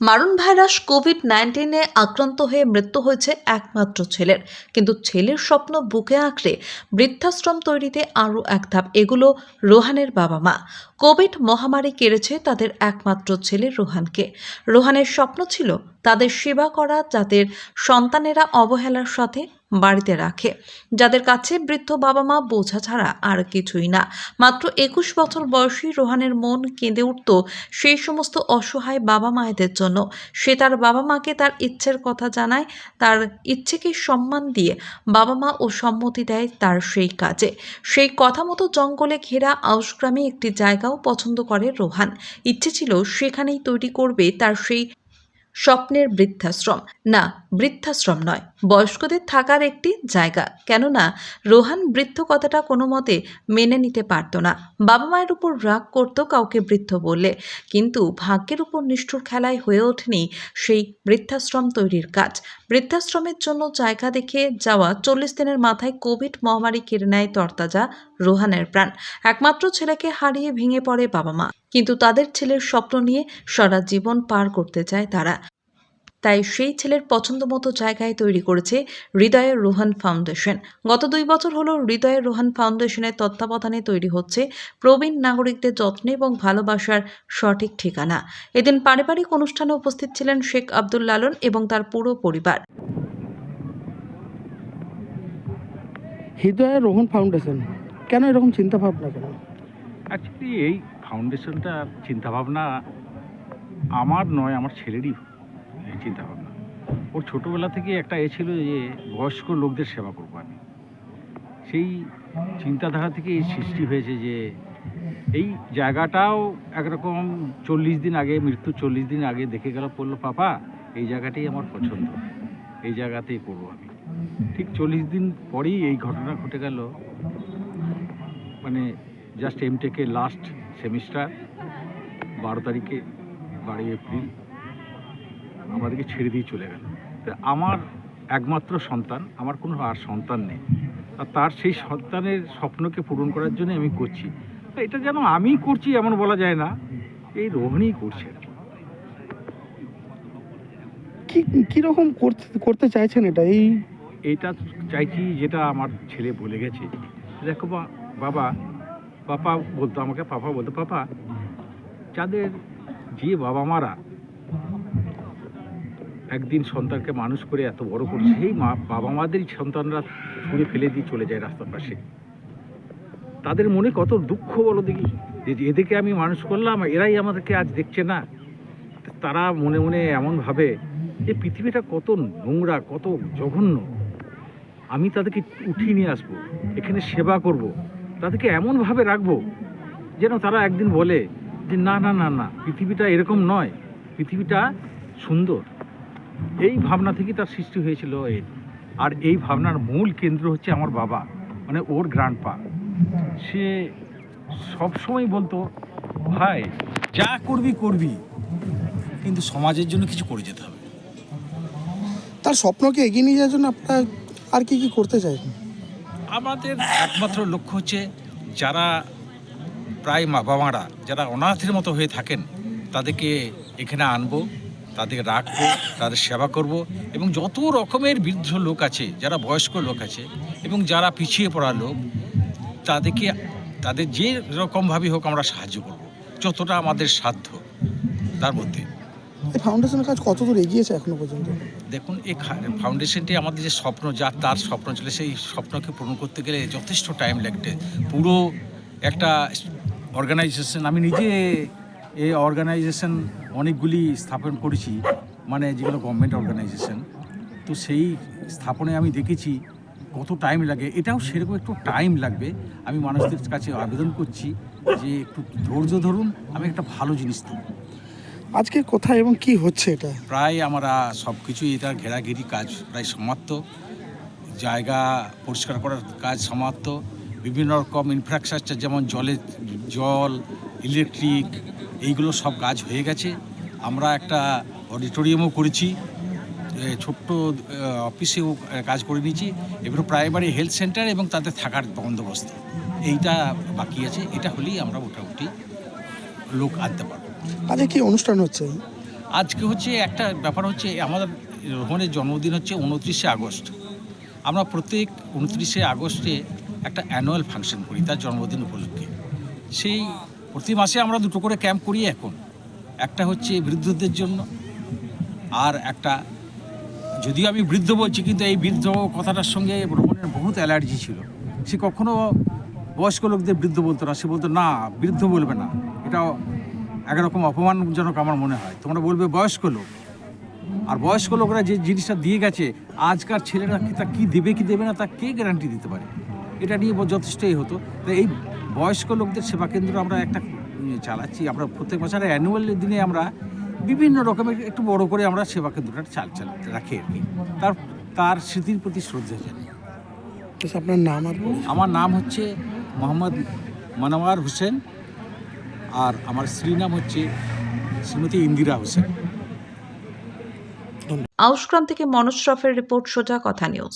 মারণ virus Covid নাইন্টিনে আক্রান্ত হয়ে মৃত্যু হয়েছে একমাত্র ছেলের। কিন্তু ছেলের স্বপ্ন বুকে আঁকড়ে বৃদ্ধাশ্রম তৈরিতে আরও এক ধাপ এগুলো রোহানের বাবা মা। কোভিড মহামারী কেড়েছে তাদের একমাত্র ছেলে রোহানকে। রোহানের স্বপ্ন ছিল তাদের সেবা করা যাদের সন্তানেরা অবহেলার সাথে বাড়িতে রাখে। যাদের কাছে বৃদ্ধ বাবা মা বোঝা ছাড়া আর কিছুই না। মাত্র একুশ বছর বয়সী রোহানের মন কেঁদে উঠত সেই সমস্ত অসহায় বাবা মায়েদের জন্য। সে তার বাবা মাকে তার ইচ্ছের কথা জানায়, তার ইচ্ছেকে সম্মান দিয়ে বাবা মা ও সম্মতি দেয় তার সেই কাজে। সেই কথা মতো জঙ্গলে ঘেরা আউসগ্রামে একটি জায়গাও পছন্দ করে রোহান। ইচ্ছে ছিল সেখানেই তৈরি করবে তার সেই স্বপ্নের বৃদ্ধাশ্রম। না, বৃদ্ধাশ্রম নয়, বয়স্কদের থাকার একটি জায়গা। কেননা, রোহান বৃদ্ধ কথাটা কোনো মতে মেনে নিতে পারত না। বাবা মায়ের উপর রাগ করত কাউকে বৃদ্ধ বললে কিন্তু ভাগ্যের উপর নিষ্ঠুর খেলায় হয়ে ওঠেনি সেই বৃদ্ধাশ্রম তৈরির কাজ। বৃদ্ধাশ্রমের জন্য জায়গা দেখে যাওয়া চল্লিশ দিনের মাথায় কোভিড মহামারী কেড়ে নেয় তরতাজা রোহানের প্রাণ। একমাত্র ছেলেকে হারিয়ে ভেঙে পড়ে বাবা মা। কিন্তু তাদের ছেলের স্বপ্ন নিয়ে সারা জীবন পার করতে চায় তারা। তাই সেই ছেলের পছন্দ মতো জায়গায় তৈরি করেছে হৃদয়ের রোহান ফাউন্ডেশন। গত দুই বছর হলো হৃদয়ের রোহান ফাউন্ডেশনের তত্ত্বাবধানে তৈরি হচ্ছে প্রবীণ নাগরিকদের যত্নে এবং ভালোবাসার সঠিক ঠিকানা। এদিন পারিবারিক অনুষ্ঠানে উপস্থিত ছিলেন শেখ আব্দুল লালন এবং তার পুরো পরিবার। হৃদয় রোহন ফাউন্ডেশন। কেন এরকম চিন্তা ভাবনা কেন? অ্যাকচুয়ালি এই ফাউন্ডেশনটা চিন্তাভাবনা আমার নয়, আমার ছেলেরই চিন্তাভাবনা। ওর ছোটোবেলা থেকে একটা এ ছিল যে, বয়স্ক লোকদের সেবা করব আমি। সেই চিন্তাধারা থেকে এই সৃষ্টি হয়েছে যে, এই জায়গাটাও একরকম চল্লিশ দিন আগে মৃত্যু চল্লিশ দিন আগে দেখে গেল পড়ল পাপা, এই জায়গাটাই আমার পছন্দ। এই জায়গাতেই করব আমি। ঠিক চল্লিশ দিন পরেই এই ঘটনা ঘটে গেল। মানে জাস্ট এমটেকে লাস্ট সেমিস্টার বারো তারিখে বারোই এপ্রিল আমাদেরকে ছেড়ে দিয়ে চলে গেল। তো আমার একমাত্র সন্তান আমার কোনো আর সন্তান নেই। আর তার সেই সন্তানের স্বপ্নকে পূরণ করার জন্য আমি করছি। তো এটা যেন আমি করছি এমন বলা যায় না এই রোহিণীই করছে। কি। কীরকম করতে করতে চাইছেন এটা? এই এটা চাইছি যেটা আমার ছেলে বলে গেছে। দেখো বাবা পাপা বলতো, আমাকে পাপা বলতো, পাপা, যাদের যে বাবা মারা একদিন সন্তানকে মানুষ করে এত বড় করছে সেই মা বাবা মাদেরই সন্তানরা ছুঁড়ে ফেলে দিয়ে চলে যায় রাস্তার পাশে তাদের মনে কত দুঃখ বলো দেখি, যে এদেরকে আমি মানুষ করলাম, এরাই আমাদেরকে আজ দেখছে না তারা মনে মনে এমন ভাবে যে পৃথিবীটা কত নোংরা, কত জঘন্য আমি তাদেরকে উঠিয়ে নিয়ে আসব, এখানে সেবা করব। তাদেরকে এমনভাবে রাখব যেন তারা একদিন বলে যে, না না না না, পৃথিবীটা এরকম নয়। পৃথিবীটা সুন্দর। এই ভাবনা থেকে তার সৃষ্টি হয়েছিল এর। আর এই ভাবনার মূল কেন্দ্র হচ্ছে আমার বাবা মানে ওর গ্র্যান্ডপা সে সবসময় বলতো, ভাই, যা করবি করবি, কিন্তু সমাজের জন্য কিছু করে যেতে হবে। তার স্বপ্নকে এগিয়ে নিয়ে যাওয়ার জন্য আপনারা আর কি কি করতে চাইছেন? আমাদের একমাত্র লক্ষ্য হচ্ছে যারা প্রায় মা বাবারা, যারা অনাথের মতো হয়ে থাকেন, তাদেরকে এখানে আনব, তাদেরকে রাখব, তাদের সেবা করব এবং যত রকমের বৃদ্ধ লোক আছে, যারা বয়স্ক লোক আছে এবং যারা পিছিয়ে পড়া লোক, তাদেরকে, তাদের যে রকমভাবে হোক আমরা সাহায্য করব, যতটা আমাদের সাধ্য তার মধ্যে। এই ফাউন্ডেশনের কাজ কতদূর এগিয়েছে এখনও পর্যন্ত? দেখুন, এই ফাউন্ডেশনটি আমাদের যে স্বপ্ন যার তার স্বপ্ন ছিল, সেই স্বপ্নকে পূরণ করতে গেলে যথেষ্ট টাইম লাগবে পুরো একটা অর্গানাইজেশন আমি নিজে এই অর্গানাইজেশন অনেকগুলি স্থাপন করেছি মানে যেগুলো গভর্নমেন্ট অর্গানাইজেশন তো সেই স্থাপনে আমি দেখেছি কত টাইম লাগে। এটাও সেরকম একটু টাইম লাগবে। আমি মানুষদের কাছে আবেদন করছি যে একটু ধৈর্য ধরুন, আমি একটা ভালো জিনিস দেবো আজকে কোথায় এবং কি হচ্ছে এটা? প্রায় আমরা সব কিছুই এটা ঘেরাঘেরি কাজ প্রায় সমাপ্ত। জায়গা পরিষ্কার করার কাজ সমাপ্ত। বিভিন্ন রকম ইনফ্রাস্ট্রাকচার যেমন জলের জল ইলেকট্রিক এইগুলো সব কাজ হয়ে গেছে। আমরা একটা অডিটোরিয়ামও করেছি। ছোট্ট অফিসেও কাজ করে নিয়েছি। এবার প্রাইমারি হেলথ সেন্টার এবং তাদের থাকার বন্দোবস্ত। এইটা বাকি আছে। এটা হলেই আমরা মোটামুটি লোক আনতে পারব। আজকে কি অনুষ্ঠান হচ্ছে? আজকে হচ্ছে একটা ব্যাপার হচ্ছে, আমাদের রোহনের জন্মদিন হচ্ছে উনত্রিশে আগস্ট। আমরা প্রত্যেক উনত্রিশে আগস্টে একটা অ্যানুয়াল ফাংশন করি, তার জন্মদিন উপলক্ষে। সেই প্রতি মাসে আমরা দুটো করে ক্যাম্প করি এখন। একটা হচ্ছে বৃদ্ধদের জন্য, আর একটা, যদিও আমি বৃদ্ধ বলছি, কিন্তু এই বৃদ্ধ কথাটার সঙ্গে রোহনের বহুত অ্যালার্জি ছিল। সে কখনো বয়স্ক লোকদের বৃদ্ধ বলতো না, সে বলতো, না, বৃদ্ধ বলবে না। এটা একরকম অপমানজনক আমার মনে হয়। তোমরা বলবে বয়স্ক লোক। আর বয়স্ক লোকরা যে জিনিসটা দিয়ে গেছে আজকার ছেলেরা কি তা কী দেবে কি দেবে না তা কে গ্যারান্টি দিতে পারে? এটা নিয়ে যথেষ্টই হতো। তো এই বয়স্ক লোকদের সেবা কেন্দ্র আমরা একটা চালাচ্ছি। আমরা প্রত্যেক বছর অ্যানুয়াল দিনে আমরা বিভিন্ন রকমের একটু বড় করে আমরা সেবা কেন্দ্রটা চাল চাল রাখি আর কি। তার তার স্মৃতির প্রতি শ্রদ্ধা জানি আপনার নাম আর আমার নাম হচ্ছে মোহাম্মদ মানওয়ার হোসেন। আর আমার স্ত্রীর নাম হচ্ছে শ্রীমতী ইন্দিরা হোসেন। আউশগ্রাম থেকে মনোজ রিপোর্ট সোজা, কথা নিউজ।